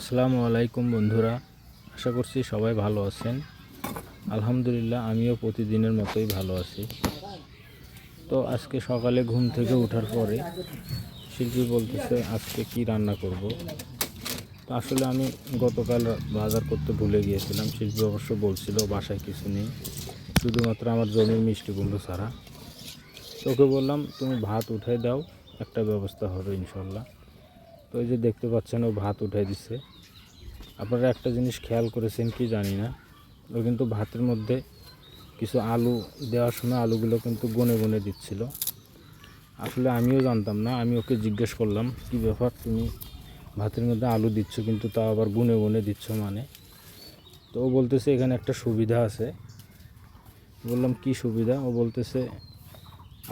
আসসালামু আলাইকুম বন্ধুরা, আশা করছি সবাই ভালো আছেন। আলহামদুলিল্লাহ, আমিও প্রতিদিনের মতোই ভালো আছি। তো আজকে সকালে ঘুম থেকে ওঠার পরে শিল্পী বলতেছে, আজকে কি রান্না করব? তো আসলে আমি গতকাল বাজার করতে ভুলে গিয়েছিলাম। শিল্পী অবশ্য বলছিল, বাসায় কিছু নেই, শুধুমাত্র আমার জমির মিষ্টি কুমড়ো ছাড়া। তোকে বললাম, তুমি ভাত উঠাই দাও, একটা ব্যবস্থা হবে ইনশাল্লাহ। তো এই যে দেখতে পাচ্ছেন, ও ভাত উঠাই দিচ্ছে আপনারা একটা জিনিস খেয়াল করেছেন কি জানি না, ও কিন্তু ভাতের মধ্যে কিছু আলু দেওয়ার সময় আলুগুলো কিন্তু গনে গনে দিচ্ছিল। আসলে আমিও জানতাম না, আমি ওকে জিজ্ঞেস করলাম, কি ব্যাপার? তুমি ভাতের মধ্যে আলু দিচ্ছ, কিন্তু তাও আবার গুনে গুনে দিচ্ছ মানে? তো ও বলতেছে, এখানে একটা সুবিধা আছে। বললাম, কি সুবিধা? ও বলতেছে,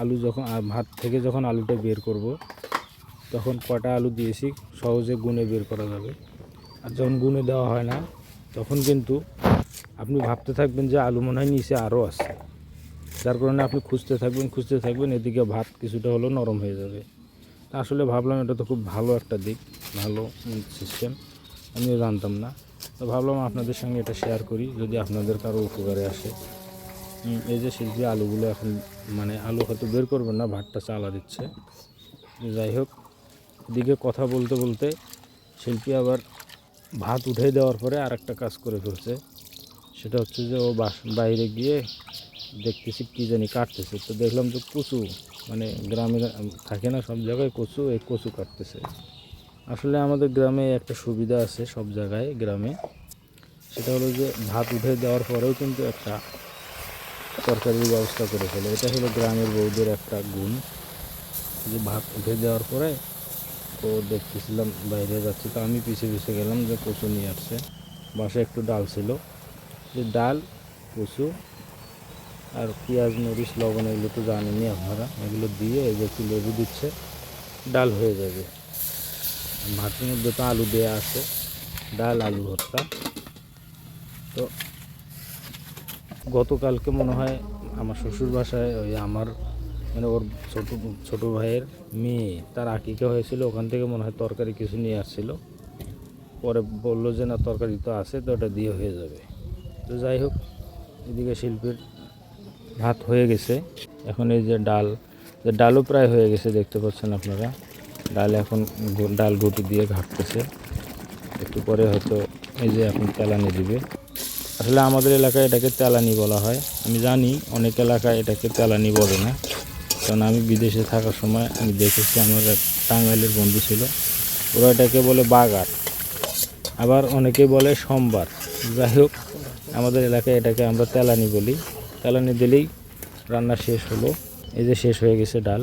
আলু যখন ভাত থেকে যখন আলুটা বের করব তখন কটা আলু দিয়েছি, সহজে গুনে বের করা যাবে। আর যখন গুনে দেওয়া হয় না, তখন কিন্তু আপনি ভাবতে থাকবেন যে আলু মনে হয় নিচে আরও আছে। যার কারণে আপনি খুঁজতে থাকবেন খুঁজতে থাকবেন, এদিকে ভাত কিছুটা হলেও নরম হয়ে যাবে। তা আসলে ভাবলাম এটা তো খুব ভালো একটা দিক, ভালো সিস্টেম আমিও জানতাম না। তো ভাবলাম আপনাদের সঙ্গে এটা শেয়ার করি, যদি আপনাদের কারও উপকারে আসে। এই যে শিল্পী আলুগুলো এখন মানে আলু হয়তো বের করবেন না, ভাতটা চালা দিচ্ছে। যাই হোক এদিকে কথা বলতে বলতে শিল্পী আবার ভাত উঠে দেওয়ার পরে আর একটা কাজ করে ফেলছে। সেটা হচ্ছে যে ও বাইরে গিয়ে দেখতেছি কী জানি কাটতেছে। তো দেখলাম যে কচু মানে গ্রামে থাকে না সব জায়গায় কচু, এই কচু কাটতেছে। আসলে আমাদের গ্রামে একটা সুবিধা আছে সব জায়গায়, গ্রামে। সেটা হলো যে ভাত উঠে দেওয়ার পরেও কিন্তু একটা তরকারির ব্যবস্থা করে ফেলে। এটা হলো গ্রামের বৌদের একটা গুণ। যে ভাত উঠে দেওয়ার পরে তো দেখতেছিলাম, বাইরে যাচ্ছে। তো আমি পিছিয়ে পিছিয়ে গেলাম যে কচু নিয়ে আসছে। বাসায় একটু ডাল ছিল। যে ডাল, কচু আর পেঁয়াজ, মরিচ, লবণ এগুলো তো জানেনই আপনারা। এগুলো দিয়ে এই যে একটু লেবু দিচ্ছে, ডাল হয়ে যাবে। ভাতের মধ্যে তো আলু দেওয়া আছে। ডাল, আলু ভর্তা। তো গতকালকে মনে হয় আমার শ্বশুর বাসায় ওই আমার মানে ওর ছোট ছোট ভাইয়ের মেয়ে, তার আকিকা হয়েছিল, ওখান থেকে মনে হয় তরকারি কিছু নিয়ে আসছিল। পরে বলল যে, না, তরকারি তো আছে, তো ওটা দিয়ে হয়ে যাবে। তো যাই হোক, এদিকে শিল্পীর ভাত হয়ে গেছে। এখন এই যে ডাল, যে ডালও প্রায় হয়ে গেছে, দেখতে পাচ্ছেন আপনারা। ডাল এখন ডাল গুটি দিয়ে ঘাটতেছে। একটু পরে হয়তো এই যে এখন তেলানি দিবে। আসলে আমাদের এলাকায় এটাকে তেলানি বলা হয়। আমি জানি, অনেক এলাকায় এটাকে তেলানি বলে না। কারণ আমি বিদেশে থাকার সময় আমি দেখেছি আমার এক টাঙ্গাইলের বন্ধু ছিল। ওরা এটাকে বলে বাগার আবার অনেকে বলে সোমবার। যাই হোক, আমাদের এলাকায় এটাকে আমরা তেলানি বলি। তেলানি দিলেই রান্না শেষ হলো। এই যে শেষ হয়ে গেছে ডাল।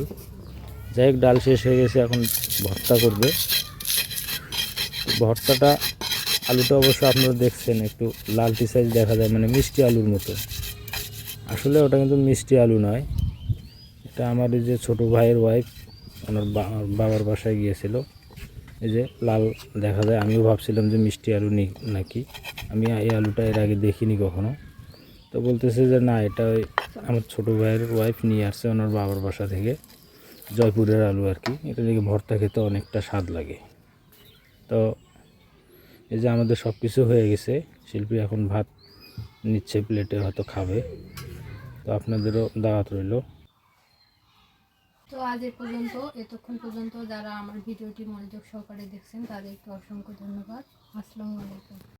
যাই হোক, ডাল শেষ হয়ে গেছে, এখন ভর্তা করবে। ভর্তাটা, আলুটা অবশ্য আপনারা দেখছেন, একটু লালটি সাইজ দেখা যায় মানে মিষ্টি আলুর মতো। আসলে ওটা কিন্তু মিষ্টি আলু নয়। এটা আমার এই যে ছোটো ভাইয়ের ওয়াইফ ওনার বাবার বাসায় গিয়েছিল। এই যে লাল দেখা যায়, আমিও ভাবছিলাম যে মিষ্টি আলু নি, নাকি। আমি এই আলুটা এর আগে দেখিনি কখনো। তো বলতেছে যে না, এটা ওই আমার ছোটো ভাইয়ের ওয়াইফ নিয়ে আসছে ওনার বাবার বাসা থেকে, জয়পুরের আলু আর কি। এটা দেখে ভর্তা খেতে অনেকটা স্বাদ লাগে। তো এই যে আমাদের সব কিছু হয়ে গেছে, শিল্পী এখন ভাত নিচ্ছে প্লেটে হয়তো খাবে। তো আপনাদেরও দাওয়াত রইল। তো আজ এ পর্যন্ত, এতক্ষণ পর্যন্ত যারা আমার ভিডিওটি মনোযোগ সহকারে দেখছেন, তাদেরকে অসংখ্য ধন্যবাদ। আসসালামু আলাইকুম।